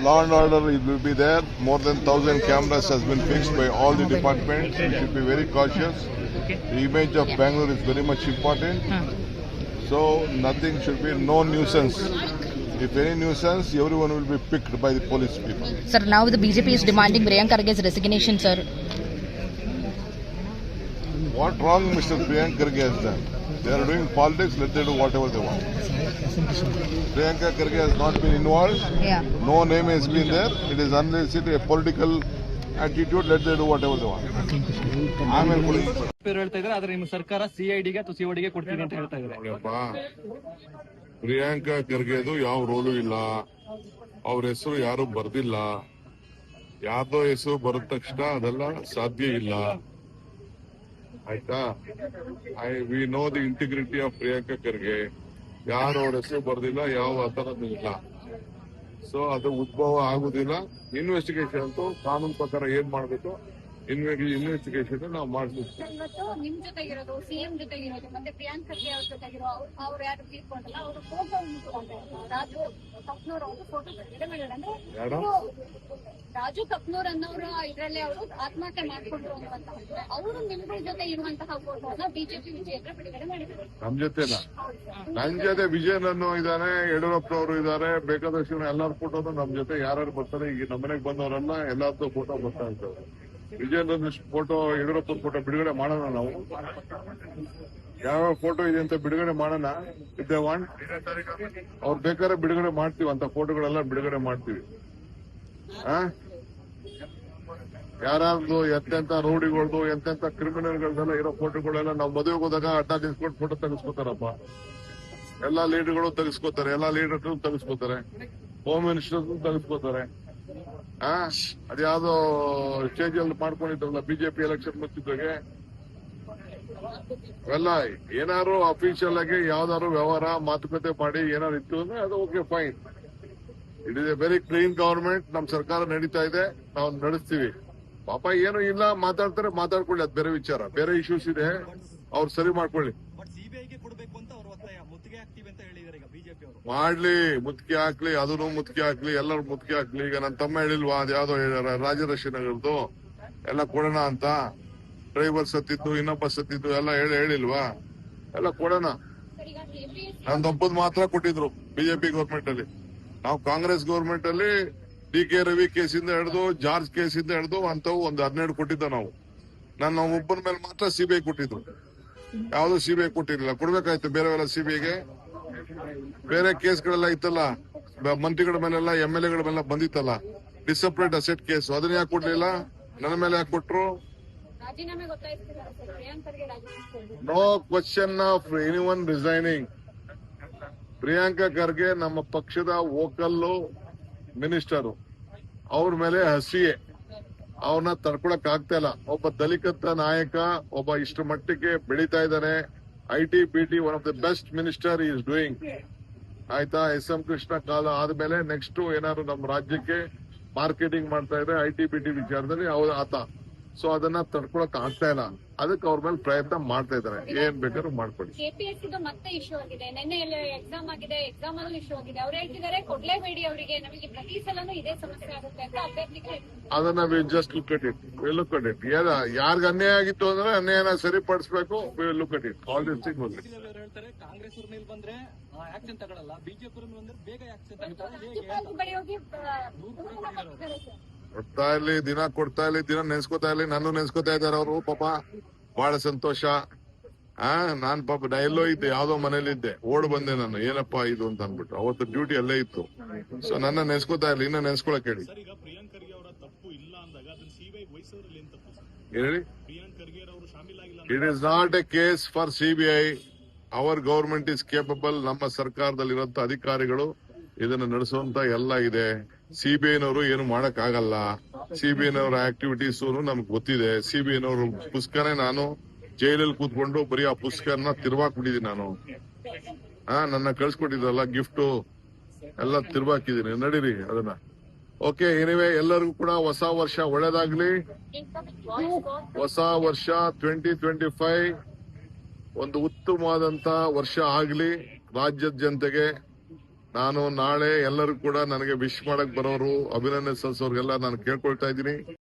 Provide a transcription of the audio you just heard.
Law and order it will be there. More than thousand cameras has been fixed by all the departments. We should be very cautious. The image of Bangalore is very much important. Hmm. So nothing should be no nuisance. If any nuisance, everyone will be picked by the police people. Sir, now the BJP is demanding Priyank Kharge's resignation, sir. What wrong Mr. Priyank Kharge has done? They are doing politics, let them do whatever they want. Priyanka Kharge has not been involved. Yeah. No name has been there. It is unlisted a political attitude, let them do whatever they want. ಆಮೇಲೆ ಕೊಡಿ. പേര് ಹೇಳ್ತಾ ಇದ್ದಾರೆ ಆದ್ರೆ ನಿಮ್ಮ ಸರ್ಕಾರ ಸಿಐಡಿಗೆ ಅಥವಾ ಸಿಒಡಿಗೆ ಕೊಡ್ತೀನಿ ಅಂತ ಹೇಳ್ತಾ ಇದ್ದಾರೆ ನೋಡಪ್ಪ ಪ್ರಿಯಾಂಕಾ ಖರ್ಗೆದು ಯಾವ ರೋಲು ಇಲ್ಲ ಅವ್ರ ಹೆಸರು ಯಾರು ಬರ್ದಿಲ್ಲ ಯಾರ್ದೋ ಹೆಸರು ಬರದ ತಕ್ಷಣ ಅದೆಲ್ಲ ಸಾಧ್ಯ ಇಲ್ಲ ಆಯ್ತಾ? I we know the integrity of Priyanka Kharge ಯಾರು ಅವ್ರ ಹೆಸರು ಬರ್ದಿಲ್ಲ, ಯಾವ ಆತರದ್ದು ಇಲ್ಲ. ಸೊ ಅದು ಉದ್ಭವ ಆಗುದಿಲ್ಲ. ಇನ್ವೆಸ್ಟಿಗೇಷನ್ ಅಂತೂ ಕಾನೂನು ಪ್ರಕಾರ ಏನ್ ಮಾಡ್ಬೇಕು? ಇನ್ವೆಸ್ಟಿಗೇಷನ್ ನಾವು ಮಾಡ್ತೀವಿ. ಇವತ್ತು ನಿಮ್ ಜೊತೆಗಿರೋದು ಸಿಎಂ ಜೊತೆಗಿರೋದು ಮತ್ತೆ ಪ್ರಿಯಾಂಕ್ ಖರ್ಗೆ ಅವ್ರ ಜೊತೆಗಿರೋ ಅವ್ರು ಯಾರು ತೀರ್ಕೊಂಡಲ್ಲ ಅವ್ರ ಫೋಟೋ ರಾಜು ಕಪ್ನೂರ್ ಅವರು ಫೋಟೋ ಅಂದ್ರೆ ರಾಜು ಕಪ್ನೂರ್ ಅನ್ನೋರು ಇದ್ರಲ್ಲಿ ಅವರು ಆತ್ಮಹತ್ಯೆ ಮಾಡ್ಕೊಂಡ್ರು ಅನ್ನುವಂತಹ ಅವರು ನಿಮ್ಗಳ ಜೊತೆ ಇರುವಂತಹ ಫೋಟೋನ ಬಿಜೆಪಿ ವಿಜೇಂದ್ರ ಬಿಡುಗಡೆ ಮಾಡಿದ್ರು ನಮ್ ಜೊತೆನ? ನನ್ ಜೊತೆ ವಿಜಯನನ್ನು ಇದಾರೆ ಯಡಿಯೂರಪ್ಪನವರು ಇದಾರೆ ಬೇಕಾದಷ್ಟು ಎಲ್ಲಾರ ಫೋಟೋನು ನಮ್ ಜೊತೆ ಯಾರು ಬರ್ತಾರೆ ಈಗ ನಮ್ಮನೆಗೆ ಬಂದವರನ್ನ ಎಲ್ಲಾರ್ದು ಫೋಟೋ ಬರ್ತಾ ಇರ್ತವೆ. ವಿಜಯನನ್ನ ಫೋಟೋ ಯಡಿಯೂರಪ್ಪ ಫೋಟೋ ಬಿಡುಗಡೆ ಮಾಡೋಣ ನಾವು. ಯಾವ ಫೋಟೋ ಇದೆ ಅಂತ ಬಿಡುಗಡೆ ಮಾಡೋಣ. ಇದ್ದೆ ವಾಂಟ್ ಅವ್ರು ಬೇಕಾದ್ರೆ ಬಿಡುಗಡೆ ಮಾಡ್ತೀವಿ. ಅಂತ ಫೋಟೋಗಳೆಲ್ಲ ಬಿಡುಗಡೆ ಮಾಡ್ತೀವಿ. ಆ? ಯಾರ್ದು ಎಂತೆಂತ ರೌಡಿಗಳ್ದು ಎಂತೆಂತ ಕ್ರಿಮಿನಲ್ಗಳ್ದೆಲ್ಲ ಇರೋ ಫೋಟೋಗಳೆಲ್ಲ ನಾವು ಮದುವೆಗೆ ಹೋದಾಗ ಅಡ್ಡ ನಿಂತ್ಕೊಂಡು ಫೋಟೋ ತೆಗಿಸ್ಕೊತಾರಪ್ಪ. ಎಲ್ಲಾ ಲೀಡರ್ಗಳು ತೆಗಿಸ್ಕೋತಾರೆ. ಎಲ್ಲಾ ಲೀಡರ್ಗಳು ತೆಗಿಸ್ಕೋತಾರೆ. Home minister ತೆಗೆಸ್ಕೊತಾರೆ. ಆ ಅದ್ಯಾವ್ದೋ ಚೇಂಜ್ ಅಲ್ಲಿ ಮಾಡ್ಕೊಂಡಿದ್ರಲ್ಲ ಬಿಜೆಪಿ ಎಲೆಕ್ಷನ್ ಮುಚ್ಚಿದ್ದಾಗೆ? ಅವೆಲ್ಲ ಏನಾದ್ರು ಅಫಿಷಿಯಲ್ ಆಗಿ ಯಾವ್ದಾದ್ರು ವ್ಯವಹಾರ, ಮಾತುಕತೆ ಮಾಡಿ ಏನಾರು ಇತ್ತು ಅಂದ್ರೆ ಅದು okay fine it is a very clean government ನಮ್ ಸರ್ಕಾರ ನಡೀತಾ ಇದೆ. ನಾವು ನಡೆಸ್ತೀವಿ. ಪಾಪ ಏನು ಇಲ್ಲ, ಮಾತಾಡ್ತಾರೆ, ಮಾತಾಡ್ಕೊಳ್ಳಿ. ಅದು ಬೇರೆ ವಿಚಾರ. ಬೇರೆ ಇಶ್ಯೂಸ್ ಇದೆ. ಅವ್ರು ಸರಿ ಮಾಡ್ಕೊಳ್ಳಿ. ಸಿಬಿಐಗೆ ಕೊಡಬೇಕು ಅಂತ ಅವ್ರ ಒತ್ತಾಯ. ಮುತ್ತಿಗೆ ಹಾಕ್ತೀವಿ ಅಂತ ಹೇಳಿದ್ದಾರೆ ಮಾಡ್ಲಿ, ಮುತ್ಕಿ ಹಾಕ್ಲಿ, ಅದನ್ನು ಮುತ್ಕಿ ಹಾಕ್ಲಿ, ಎಲ್ಲರೂ ಮುತ್ಕಿ ಹಾಕ್ಲಿ. ಈಗ ನನ್ನ ತಮ್ಮ ಹೇಳಿಲ್ವಾ ಅದ್ಯಾವ್ದೋ ರಾಜರಶಿ ನಗರದ್ದು ಎಲ್ಲ ಕೊಡೋಣ ಅಂತ. ಡ್ರೈವರ್ ಸತ್ತಿದ್ದು, ಇನ್ನೊಬ್ಬ ಸತ್ತಿದ್ದು, ಎಲ್ಲ ಹೇಳಿ, ಹೇಳಿಲ್ವಾ? ಎಲ್ಲ ಕೊಡೋಣ. ನಂದೊಬ್ಬದ್ ಮಾತ್ರ ಕೊಟ್ಟಿದ್ರು ಬಿಜೆಪಿ ಗೌರ್ಮೆಂಟ್ ಅಲ್ಲಿ. ನಾವು ಕಾಂಗ್ರೆಸ್ ಗೌರ್ಮೆಂಟ್ ಅಲ್ಲಿ ಡಿ ಕೆ ರವಿ ಕೇಸಿಂದ ಹಿಡಿದು, ಜಾರ್ಜ್ ಕೇಸಿಂದ ಹಿಡಿದು, ಅಂತವು ಒಂದು ಹನ್ನೆರಡು ಕೊಟ್ಟಿದ್ದ ನಾವು. ನನ್ನ ಒಬ್ಬನ ಮೇಲೆ ಮಾತ್ರ ಸಿಬಿಐ ಕೊಟ್ಟಿದ್ರು. ಯಾವ್ದು ಸಿಬಿಐ ಕೊಟ್ಟಿರ್ಲಿಲ್ಲ. ಕೊಡ್ಬೇಕಾಯ್ತು ಬೇರೆವೆಲ್ಲ ಸಿಬಿಐಗೆ ಬೇರೆ ಕೇಸ್ಗಳೆಲ್ಲ ಇತ್ತಲ್ಲ ಮಂತ್ರಿಗಳ ಮೇಲೆಲ್ಲ ಎಂ ಎಲ್ ಎಗಳ ಮೇಲೆ ಬಂದಿತ್ತಲ್ಲ ಡಿಸಪ್ರೇಟ್ ಅಸೆಟ್ ಕೇಸ್ ಅದನ್ನ ಯಾಕೆ ಕೊಡ್ಲಿಲ್ಲ? ನನ್ನ ಮೇಲೆ ಯಾಕೆ ಕೊಟ್ರು? No question of any one resigning Priyanka Kharge ನಮ್ಮ ಪಕ್ಷದ ವೋಕಲ್ ಮಿನಿಸ್ಟರು ಅವ್ರ ಮೇಲೆ ಹಸಿಯೇ. ಅವ್ರನ್ನ ತಡ್ಕೊಳಕ್ ಆಗ್ತಾ ಇಲ್ಲ. ಒಬ್ಬ ದಲಿತ ನಾಯಕ ಒಬ್ಬ ಇಷ್ಟು ಮಟ್ಟಿಗೆ ಬೆಳೀತಾ ಇದ್ದಾನೆ. I T B T one of the best minister is doing ಆಯ್ತಾ, ಎಸ್ ಎಂ ಕೃಷ್ಣ ಕಾಲ ಆದ್ಮೇಲೆ ನೆಕ್ಸ್ಟ್ ಏನಾದ್ರು ನಮ್ಮ ರಾಜ್ಯಕ್ಕೆ ಮಾರ್ಕೆಟಿಂಗ್ ಮಾಡ್ತಾ ಇದ್ರೆ ಐ ಟಿ ಪಿ ಟಿ ವಿಚಾರದಲ್ಲಿ ಅವ್ರು ಆತ. ಸೊ ಅದನ್ನ ತಡ್ಕೊಳಕ್ ಆಗ್ತಾ ಇಲ್ಲ. ಅದಕ್ಕೆ ಅವ್ರ ಮೇಲೆ ಪ್ರಯತ್ನ ಮಾಡ್ತಾ ಇದಾರೆ ಏನ್ ಬೇಕಾದ್ರೂ ಮಾಡ್ಕೊಳ್ಳಿ ಕೆಪಿಎಸ್ಸಿ ಮತ್ತೆ ಇಶ್ಯೂ ಆಗಿದೆ. ನಿನ್ನೆ ಎಕ್ಸಾಮ್ ಆಗಿದೆ. ಎಕ್ಸಾಮ್ ಅಲ್ಲಿ ಇಶ್ಯೂ ಆಗಿದೆ. ಅವ್ರು ಹೇಳ್ತಿದ್ದಾರೆ ಕೊಡ್ಲೇಬೇಡಿ ಅವರಿಗೆ. ನಮಗೆ ಪ್ರತಿ ಸಲನೂ ಇದೇ ಸಮಸ್ಯೆ ಆಗುತ್ತೆ ಅಂತ ಅಭ್ಯರ್ಥಿಗಳು ಅದನ್ನ we just look at it we look at it ಯಾರ್ಗ ಅನ್ಯಾಯ ಆಗಿತ್ತು ಅಂದ್ರೆ ಅನ್ಯಾಯನ ಸರಿಪಡಿಸಬೇಕು. We look at it all this thing only ಹೇಳ್ತಾರೆ ಕಾಂಗ್ರೆಸ್ ಅವ್ರ ಮೇಲೆ ಬಂದ್ರೆ ಆಕ್ಷನ್ ತಗೊಳಲ್ಲ. ಬಿಜೆಪಿ ಅವ್ರ ಮೇಲೆ ಬಂದ್ರೆ ಬೇಗ ಆಕ್ಷನ್ ತಗೊಳ್ತಾರೆ. ಕೊಡ್ತಾ ಇರ್ಲಿ ದಿನ ಕೊಡ್ತಾ ಇರ್ಲಿ ದಿನ ನೆನ್ಸ್ಕೊತಾ ಇರ್ಲಿ ನಾನು ನೆನ್ಸ್ಕೊತಾ ಇದಾರೆ ಅವರು ಪಾಪ ಬಹಳ ಸಂತೋಷ. ಆ ನಾನ್ ಪಾಪ ನಾ ಎಲ್ಲೋ ಇದ್ದೆ ಯಾವ್ದೋ ಮನೇಲಿ ಇದ್ದೆ ಓಡ್ ಬಂದೆ ನಾನು ಏನಪ್ಪಾ ಇದು ಅಂತ ಅನ್ಬಿಟ್ಟು ಅವತ್ತು ಡ್ಯೂಟಿ ಅಲ್ಲೇ ಇತ್ತು. ಸೊ ನನ್ನ ನೆನ್ಸ್ಕೊತಾ ಇರ್ಲಿ ಇನ್ನ ನೆನ್ಸ್ಕೊಳಕ್ ಹೇಳಿ. ಹೇಳಿ. It is not a case for CBI our government is capable ನಮ್ಮ ಸರ್ಕಾರದಲ್ಲಿರುವಂತ ಅಧಿಕಾರಿಗಳು ಇದನ್ನ ನಡೆಸುವಂತ ಎಲ್ಲ ಇದೆ. ಸಿಬಿಐನವರು ಏನು ಮಾಡಕ್ ಆಗಲ್ಲ ಸಿಬಿಐನವರ ಆಕ್ಟಿವಿಟೀಸ್ ನಮ್ಗೆ ಗೊತ್ತಿದೆ. ಸಿಬಿಐನವರು ಪುಸ್ತಕನೇ ನಾನು ಜೈಲಲ್ಲಿ ಕೂತ್ಕೊಂಡು ಬರೀ ಆ ಪುಸ್ತಕನ ತಿರ್ವಾಕ್ಬಿಟ್ಟಿದ್ದೀನಿ ನಾನು. ಹಾ, ನನ್ನ ಕಳ್ಸಿಕೊಟ್ಟಿದ್ರಲ್ಲ ಗಿಫ್ಟ್? ಎಲ್ಲ ತಿರ್ವಾಕಿದ್ದೀನಿ ನಡೀರಿ ಅದನ್ನ. ಓಕೆ ಏನಿವೆ ಎಲ್ಲರಿಗೂ ಕೂಡ ಹೊಸ ವರ್ಷ ಒಳ್ಳೇದಾಗ್ಲಿ. ಹೊಸ ವರ್ಷ ಟ್ವೆಂಟಿ ಟ್ವೆಂಟಿ ಫೈವ್ ಒಂದು ಉತ್ತಮವಾದಂತ ವರ್ಷ ಆಗ್ಲಿ. ರಾಜ್ಯದ ಜನತೆಗೆ ನಾನು ನಾಳೆ ಎಲ್ಲರೂ ಕೂಡ ನನಗೆ ವಿಶ್ ಮಾಡಕ್ ಬರೋರು ಅಭಿನಂದನೆ ಸಲ್ಲಿಸೋರ್ಗೆಲ್ಲ ನಾನು ಕೇಳ್ಕೊಳ್ತಾ ಇದ್ದೀನಿ.